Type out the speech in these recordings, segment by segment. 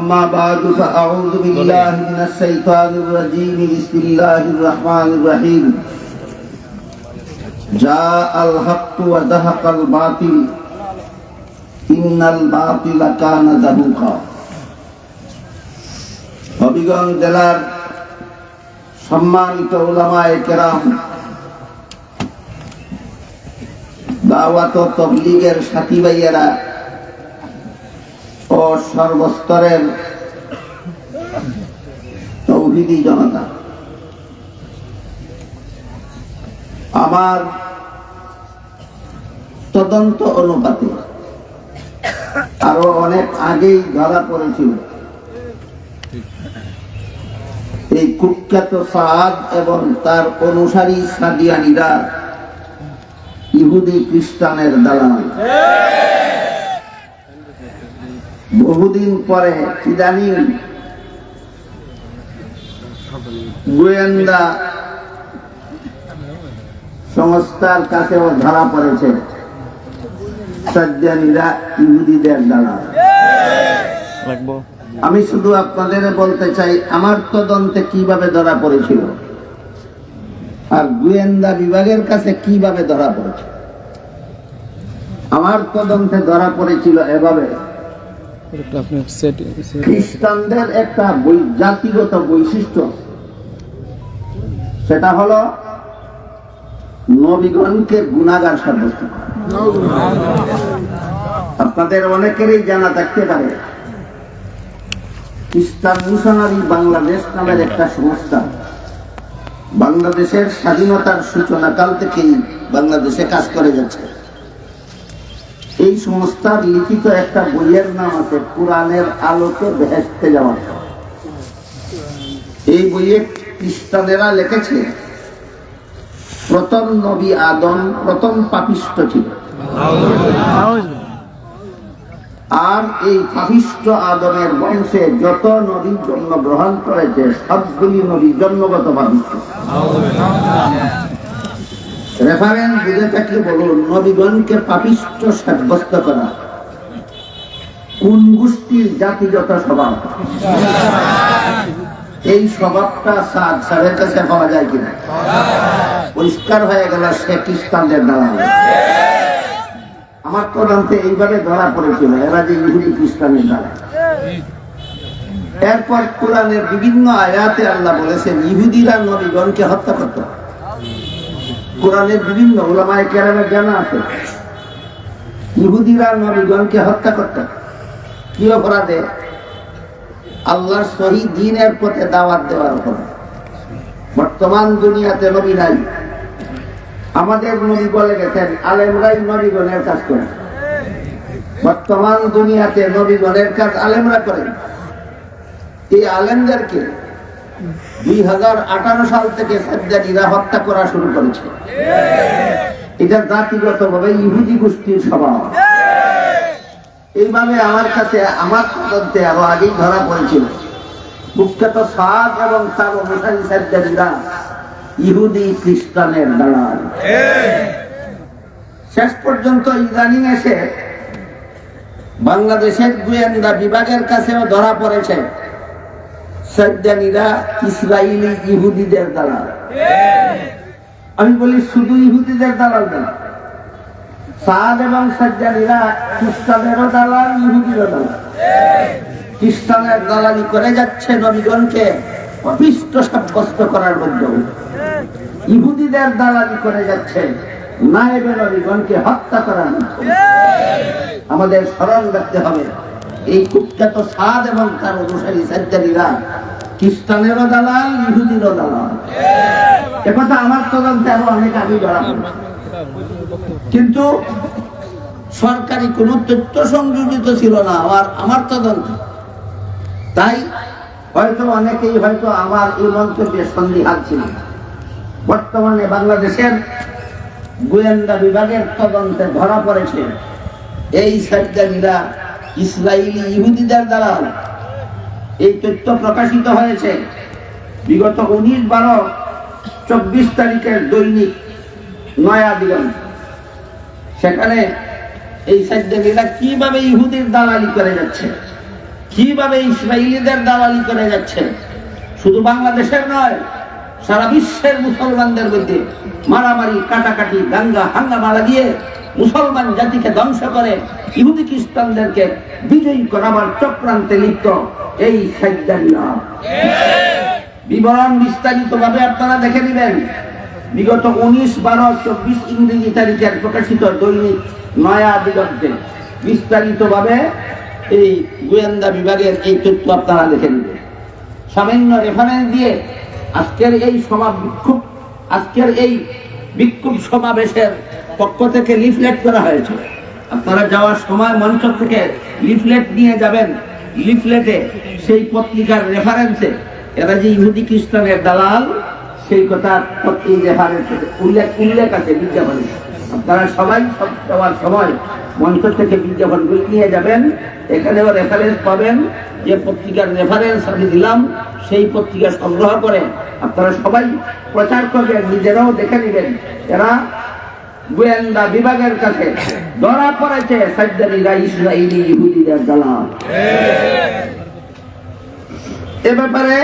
أما بعد فأعوذ بالله من الشيطان الرجيم بسم الله الرحمن الرحيم جاء الحق وزهق الباطل إن الباطل كان زهوقا হবিগঞ্জ জেলার সম্মানিত ওলামায়ে কেরাম দাওয়াত ও তবলিগের সাথী ভাইয়েরা ও সর্বস্তরের তৌহিদি জনতা। আমার তদন্ত অনুপাতে আরও অনেক আগেই ধরা পড়েছিল। এই কুখ্যাত সাদ এবং তার অনুসারী সাদিয়ানিরা ইহুদি খ্রিস্টানের দালাল। বহুদিন পরে ইদানিং গোয়েন্দা সংস্থার কাছেও ধরা পড়েছে সাজ্জানিরা ইহুদিদের দ্বারা আমি শুধু আপনাদের বলতে চাই আমার তদন্তে কীভাবে ধরা পড়েছিল? আর গোয়েন্দা বিভাগের কাছে কীভাবে ধরা পড়েছে? আমার তদন্তে ধরা পড়েছিল এভাবে। খ্রিস্টানদের একটা জাতিগত বৈশিষ্ট্য। সেটা হলো নবীগণকে গুণাগার সাব্যস্ত। আপনাদের অনেকেরই জানা থাকতে পারে, খ্রিস্টান মিশনারি বাংলাদেশ নামের একটা সংস্থা। বাংলাদেশের স্বাধীনতার সূচনাকাল থেকেই বাংলাদেশে কাজ করে যাচ্ছে। এই সংস্থার লিখিত একটা বইয়ের নাম আছে কোরআনের আলোকে বেহেস্তে যাওয়া। এই বইয়ে খ্রিস্টানেরা লিখেছে, প্রথম নবী আদম, প্রথম পাপিষ্ট ছিল। আর এই পাপিষ্ট আদমের বংশে যত নবী জন্মগ্রহণ করেছে, সবগুলি নবী জন্মগত পাপিষ্ট রেফারেন্স বুঝে থাকলে বলুন, নবীগণকে পাপিষ্ট সাব্যস্ত করা। কোন গোষ্ঠীর জাতিগত স্বভাব? এই স্বভাবটা সাদ সারের কাছে পাওয়া যায় কিনা? পরিষ্কার হয়ে গেল, সে খ্রিস্টানদের দ্বারা। আমার তদন্তে এইভাবে ধরা পড়েছিল, এরা যে ইহুদি খ্রিস্টানের দ্বারা। এরপর কোরআনের বিভিন্ন আয়াতে আল্লাহ বলেছেন, ইহুদিরা নবীগণকে হত্যা করত। কোরআনের বিভিন্ন ওলামায় কেরামের জানা আছে। ইহুদিরা নবীগণকে হত্যা করত। কি অপরাধে? আল্লাহর সহি দিনের পথে দাওয়াত দেওয়ার অপরাধ। বর্তমান দুনিয়াতে নবী নাই। আমাদের নবী বলে গেছেন, আলেমরাই নবীগণের কাজ করে। বর্তমান দুনিয়াতে নবীগণের কাজ আলেমরা করেন এই আলেমদেরকে দুই হাজার আঠারো সাল থেকে সাজ্জাদিরা হত্যা করা শুরু করেছে। এটা জাতিগত ভাবে ইহুদি গোষ্ঠীর স্বভাব। এইভাবে আমার কাছে, আমার তদন্তে আরও আগেই ধরা পড়েছিল। মুখ্যত সাদ এবং তার অনুসারী সাজ্জাদিরা ইহুদি খ্রিস্টানের দালাল। শেষ পর্যন্ত ইদানিং এসে বাংলাদেশের গোয়েন্দা বিভাগের কাছেও ধরা পড়েছে। সাজ্জানিরা ইসরায়েলি ইহুদিদের দালাল। আমি বলি, শুধু ইহুদিদের না, সাদ এবং সাজ্জানিরা খ্রিস্টানেরও দালাল, ইহুদিরও দালাল। খ্রিস্টানের দালালি করে যাচ্ছে নবীগণকে অপিষ্ট সাব্যস্ত করার মাধ্যমে। ইহুদিদের দালালি করে যাচ্ছে নায়েবে নবীগণকে হত্যা করার মাধ্যমে। আমাদের স্মরণ রাখতে হবে, এই কুখ্যাত সাদ এবং তার অনুসারী সাজ্জানিরা খ্রিস্টানেরও দালাল ইহুদিরও দালাল। একথা আমার তদন্তে আরও অনেক আগে ধরা পড়েছে। কিন্তু সরকারি কোন তথ্য সংযোজিত ছিল না আমার আমার তদন্ত। তাই হয়তো অনেকেই হয়তো আমার এই মন্তব্যে সন্দিহান ছিল। বর্তমানে বাংলাদেশের গোয়েন্দা বিভাগের তদন্তে ধরা পড়েছে এই সাজ্জানিরা ইসরায়েলি ইহুদিদের দ্বারা এই তথ্য প্রকাশিত হয়েছে। বিগত উনিশ বারো চব্বিশ তারিখের দৈনিক নয়া দিগন্ত সেখানে এই সাজ্জানিরা কীভাবে ইহুদির দালালি করে যাচ্ছে? কীভাবে ইসরায়েলিদের দালালি করে যাচ্ছে? শুধু বাংলাদেশের নয়, সারা বিশ্বের মুসলমানদের মধ্যে মারামারি, কাটাকাটি, দাঙ্গা, হাঙ্গামা দিয়ে মুসলমান জাতিকে ধ্বংস করে ইহুদি খ্রিস্টানদেরকে বিজয়ী করাবার চক্রান্তে লিপ্ত। এই সাইদানিরা বিবরণ বিস্তারিত ভাবে আপনারা দেখে নেবেন। বিগত উনিশ, বারো, চব্বিশ ইংরেজি তারিখের প্রকাশিত দৈনিক নয়া দিগন্তে। বিস্তারিত ভাবে এই গোয়েন্দা বিভাগের এই তথ্য আপনারা দেখে নেবেন। সামান্য রেফারেন্স দিয়ে আজকের এই সভা বিক্ষোভ আজকের এই বিক্ষোভ সমাবেশের পক্ষ থেকে লিফলেট করা হয়েছে। আপনারা যাওয়ার সময় মঞ্চ থেকে লিফলেট নিয়ে যাবেন। লিফলেটে সেই পত্রিকার রেফারেন্সে এরা যে ইহুদি খ্রিস্টানের দালাল, সেই কথা এই রেফারেন্সে উল্লেখ উল্লেখ আছে বিজ্ঞাপনে। আপনারা সবাই সব যাওয়ার সময় মঞ্চ থেকে বিজ্ঞাপনগুলি নিয়ে যাবেন, এখানেও রেফারেন্স পাবেন, যে পত্রিকার রেফারেন্স আমি দিলাম, সেই পত্রিকা সংগ্রহ করে আপনারা সবাই প্রচার করবেন, নিজেরাও দেখে নেবেন। এরা গোয়েন্দা বিভাগের কাছে ধরা পড়েছে সাজ্জানিরা ইসরায়েলি ইহুদিদের দালাল। এ ব্যাপারে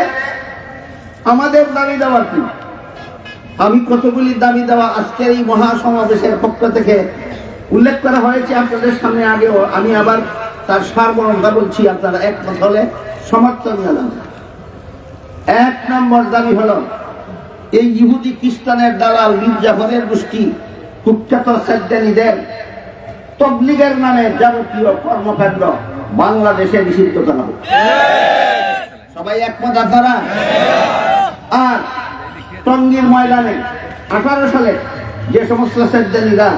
আমাদের দাবি দেওয়া কি? আমি কতগুলি দাবি দেওয়া আজকের এই মহাসমাবেশের পক্ষ থেকে উল্লেখ করা হয়েছে আপনাদের সামনে আগেও। আমি আবার তার সারবরণটা বলছি, আপনারা একমত হলে সমর্থন জানান। এক নম্বর দাবি হলো, এই ইহুদি খ্রিস্টানের দালাল মির্জাফরের গোষ্ঠী কুখ্যাত সাজ্জানীদের তবলিগের নামে যাবতীয় কর্মকাণ্ড বাংলাদেশে নিষিদ্ধ করা হোক সবাই একমত আপনারা? আর টঙ্গীর ময়দানে আঠারো সালে যে সমস্ত সাজ্জানীরা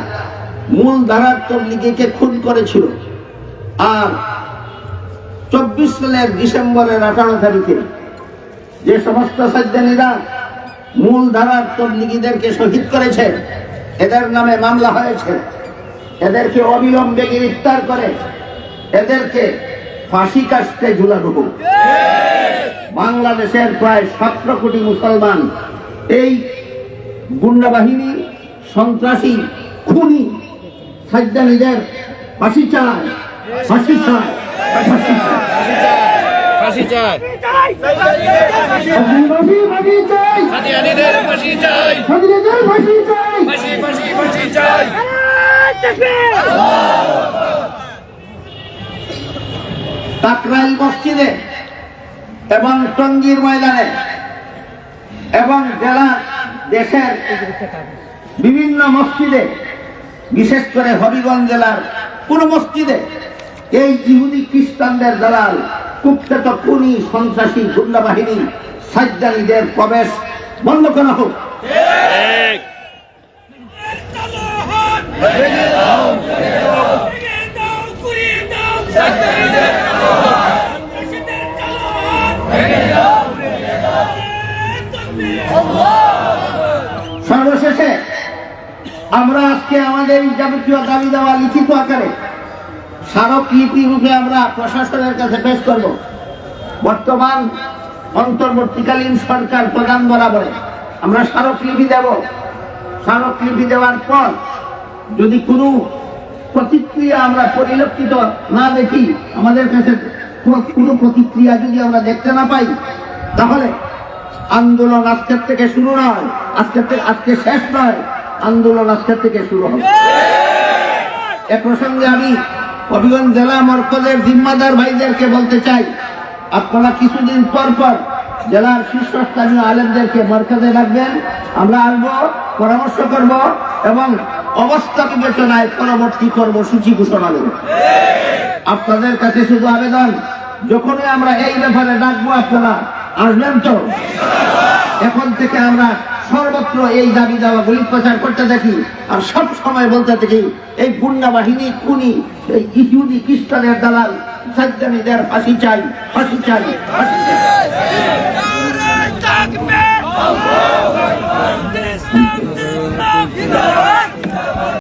মূল ধারার তবলিগিকে খুন করেছিল, আর চব্বিশ সালের ডিসেম্বরের আঠারো তারিখে যে সমস্ত সাজ্জানীরা মূল ধারার তবলিগীদেরকে শহীদ করেছে এদের নামে মামলা হয়েছে। এদেরকে অবিলম্বে গ্রেফতার করে এদেরকে ফাঁসি কাস্তে ঝুলানো হোক। বাংলাদেশের প্রায় সতেরো কোটি মুসলমান এই গুন্ডা বাহিনী সন্ত্রাসী খুনি সাজ্জানীদের ফাঁসি চায় ফাঁসি চায় ফাঁসি চায়। ফাঁসি চাই কাকরাইল মসজিদে এবং টঙ্গীর ময়দানে এবং জেলা দেশের বিভিন্ন মসজিদে, বিশেষ করে হবিগঞ্জ জেলার কোন মসজিদে এই ইহুদি খ্রিস্টানদের দালাল কুখ্যাত খুনি সন্ত্রাসী গুন্ডা বাহিনী সাজ্জানীদের প্রবেশ বন্ধ করা হোক। সর্বশেষে আমরা আজকে আমাদের যাবতীয় দাবি দেওয়া লিখিত আকারে স্মারক লিপি রূপে আমরা প্রশাসনের কাছে পেশ করব। বর্তমান অন্তর্বর্তীকালীন সরকার প্রধান বরাবরে আমরা স্মারক লিপি দেব। স্মারক লিপি দেওয়ার পর যদি কোনো প্রতিক্রিয়া আমরা পরিলক্ষিত না দেখি, আমাদের কাছে কোনো- কোনো প্রতিক্রিয়া যদি আমরা দেখতে না পাই, তাহলে আন্দোলন আজকের থেকে শুরু নয়, আজকের থেকে আজকে শেষ নয়, আন্দোলন আজকের থেকে শুরু হবে। এ প্রসঙ্গে আমি হবিগঞ্জ জেলা মরকজের জিম্মাদার ভাইদেরকে বলতে চাই, আপনারা কিছুদিন পর পর জেলার শীর্ষস্থানীয় আলেমদেরকে মরকজে রাখবেন আমরা আসব, পরামর্শ করব এবং অবস্থা বিবেচনায় পরবর্তী কর্মসূচি ঘোষণা দেব। আপনাদের কাছে শুধু আবেদন, যখনই আমরা এই ব্যাপারে ডাকবো আপনারা আসবেন তো? এখন থেকে আমরা সর্বত্র এই দাবি দাওয়াগুলি প্রচার করতে দেখি আর সব সময় বলতে দেখি, এই গুন্ডা বাহিনী কুনি এই ইহুদি খ্রিস্টানের দালাল, সাজ্জানিদের ফাঁসি চাই ফাঁসি চাই ফাঁসি চাই।